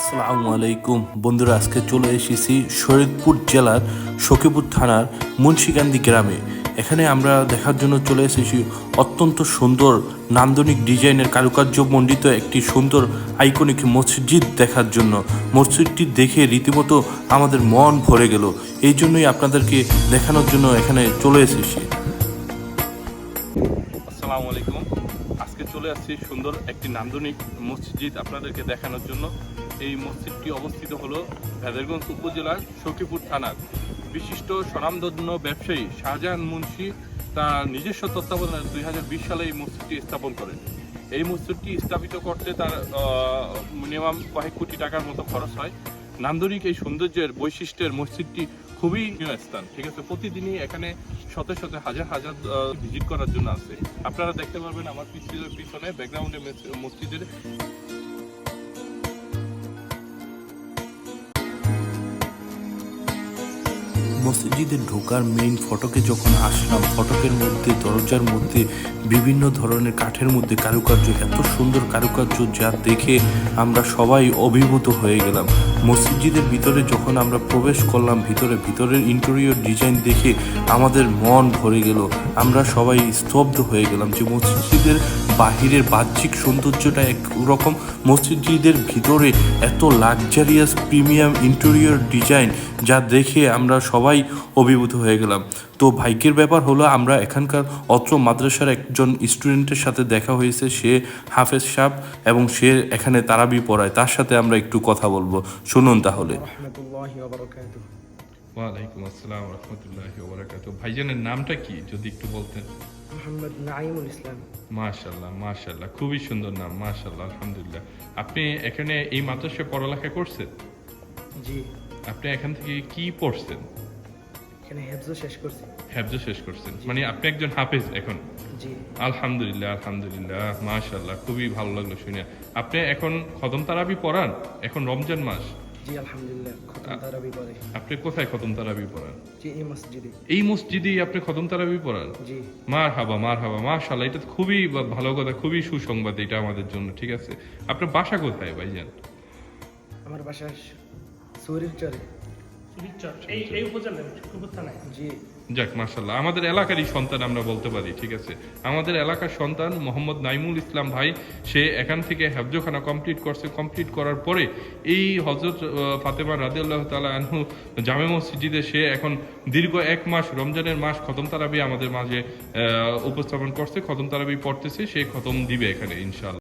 আসসালামু আলাইকুম। বন্ধুরা, আজকে চলে এসেছি শরীদপুর জেলার সখীপুর থানার মুন্সিকান্দি গ্রামে। এখানে আমরা দেখার জন্য চলে এসেছি অত্যন্ত সুন্দর নান্দনিক ডিজাইনের কারুকার্য মণ্ডিত একটি সুন্দর আইকনিক মসজিদ দেখার জন্য। মসজিদটি দেখে রীতিমতো আমাদের মন ভরে গেল। এই জন্যই আপনাদেরকে দেখানোর জন্য এখানে চলে এসেছি। আসসালামু আলাইকুম। আজকে চলে আসছি সুন্দর একটি নান্দনিক মসজিদ আপনাদেরকে দেখানোর জন্য। এই মসজিদটি অবস্থিত হলো ভেদারগঞ্জ উপজেলার সখীপুর থানার। বিশিষ্ট স্বনামধন্য ব্যবসায়ী শাহজাহান মুন্সি তার নিজস্ব তত্ত্বাবধানে দুই হাজার বিশ সালে এই মসজিদটি স্থাপন করেন। এই মসজিদটি স্থাপিত করতে তার মিনিমাম কয়েক কোটি টাকার মতো খরচ হয়। নান্দনিক এই সৌন্দর্যের বৈশিষ্ট্যের মসজিদটি খুবই স্থান। ঠিক আছে, প্রতিদিনই এখানে শত শত হাজার হাজার ভিজিট করার জন্য আছে। আপনারা দেখতে পারবেন আমার পিছনে ব্যাকগ্রাউন্ডে মসজিদের মসজিদে ঢোকার মেইন ফটকে যখন আসলাম, ফটকের মধ্যে, দরজার মধ্যে, বিভিন্ন ধরনের কাঠের মধ্যে কারুকার্য, এত সুন্দর কারুকার্য যা দেখে আমরা সবাই অভিভূত হয়ে গেলাম। মসজিদের ভিতরে যখন আমরা প্রবেশ করলাম, ভিতরে, ভিতরের ইন্টেরিয়র ডিজাইন দেখে আমাদের মন ভরে গেল। আমরা সবাই স্তব্ধ হয়ে গেলাম যে মসজিদের বাহিরের বাহ্যিক সৌন্দর্যটা একরকম মসজিদের ভিতরে এত লাক্সারিয়াস প্রিমিয়াম ইন্টেরিয়র ডিজাইন যা দেখে আমরা সবাই সবাই অভিভূত হয়ে গেলাম। তো ভাইকের ব্যাপার হলো আমরা এখানকার অত্র মাদ্রাসার একজন স্টুডেন্টের সাথে দেখা হয়েছে সে হাফেজ সাহ এবং সে এখানে তারাবি পড়ায়। তার সাথে আমরা একটু কথা বলব। শুনুন তাহলে। ওয়ালাইকুম আসসালাম রহমতুল্লাহি ওবরাকাত ভাইজানের নামটা কি যদি একটু বলতেন? মোহাম্মদ নাইমুল ইসলাম। মাশাল্লাহ মাশাল্লাহ খুবই সুন্দর নাম মাশাল্লাহ আলহামদুলিল্লাহ। আপনি এখানে এই মাদ্রাসায় পড়ালেখা করছেন? জি। আপনি এখান থেকে কি পড়ছেন? এখানে হেফজো শেষ করছি। হ্যাবজো শেষ করছেন মানে আপনি একজন হাফেজ এখন। জি। আলহামদুলিল্লাহ আলহামদুলিল্লাহ মাশাল্লাহ খুবই ভালো লাগল শুনে। আপনি এখন খতম তারাবি পড়ান? এখন রমজান মাস। জি আলহামদুলিল্লাহ খতম তারাবি পরে আপনি কোথায় খতম তারাবি পড়ান? জি এই মসজিদে। এই মসজিদেই আপনি খতম তারাবি পড়ান? জি। মার হাবা মার হাবা এটা খুবই ভালো কথা খুবই সুসংবাদ এটা আমাদের জন্য ঠিক আছে? আপনার বাসা কোথায় ভাইজান? আমার বাসা চর। এই এই উপজেলায় সখীপুর জি। যাক মাশাল্লাহ আমাদের এলাকারই সন্তান আমরা বলতে পারি ঠিক আছে? আমাদের এলাকার সন্তান মোহাম্মদ নাইমুল ইসলাম ভাই সে এখান থেকে হ্যাবজোখানা কমপ্লিট করছে। কমপ্লিট করার পরে এই হজরত ফাতেমা রাদিউল্লাহ তালা আনহু জামে মসজিদে সে এখন দীর্ঘ এক মাস রমজানের মাস খতম তারাবি আমাদের মাঝে আহ, উপস্থাপন করছে। খতম তারাবি পড়তেছে সে খতম দিবে এখানে ইনশাল্লাহ